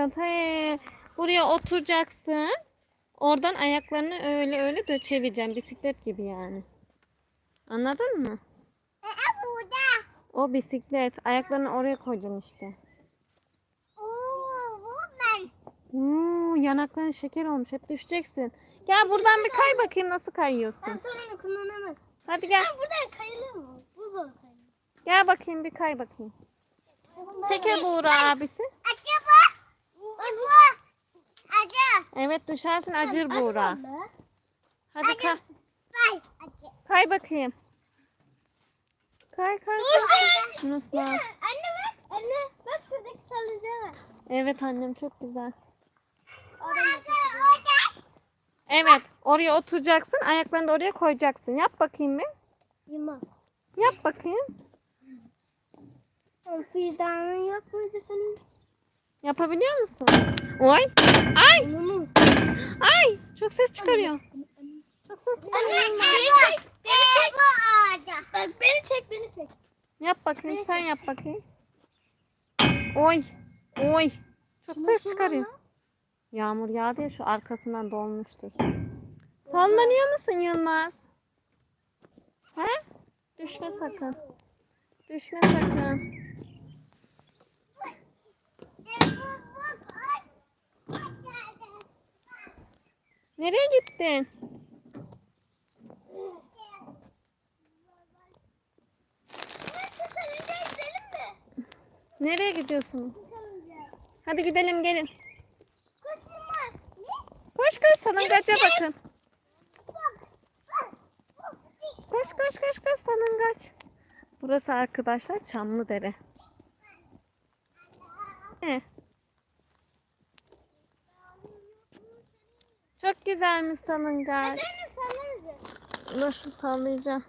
yapmayacaksın. He, buraya oturacaksın. Oradan ayaklarını öyle öyle de çevireceksin. Bisiklet gibi yani. Anladın mı? Ee, burada. O bisiklet. Ayaklarını oraya koyacaksın işte. Oo, bu ben. Oo, yanakların şeker olmuş. Hep düşeceksin. Gel buradan bir kay bakayım nasıl kayıyorsun. Sen sonra onu kullanamazsın. Hadi gel. Buradan kayılır mı? Bu zor kayılır. Gel bakayım bir kay bakayım. Çekil Buğra abisi. Evet düşersin acır Buğra. Hadi kay. Kay bakayım. Kay kay. Nasıl? Nasıl? Anne bak. Anne bak şuradaki salıncağı var. Evet annem çok güzel. Evet oraya oturacaksın. Ayaklarını da oraya koyacaksın. Yap bakayım bir. Yılmaz. Yap bakayım. Fidanın yok muydu senin? Yapabiliyor musun? Oy. Ay. Çok ses çıkarıyor. Çok ses çıkarıyor. Anne beni çek. Beni çek. Bu ağaca. Bak beni çek beni çek. Yap bakayım. Sen yap bakayım. Oy. Oy. Çok ses çıkarıyor. Yağmur yağdı ya şu arkasından dolmuştur. Sallanıyor musun Yılmaz? He? Düşme sakın. Düşme sakın. Nereye gittin? Nereye gidiyorsunuz? Hadi gidelim gelin. Koş koş salıngaca bakın. Koş koş koş koş salıngaç. Burası arkadaşlar Çamlıdere. Ne? Çok güzelmiş salıngaç. Nasıl sallayacağım?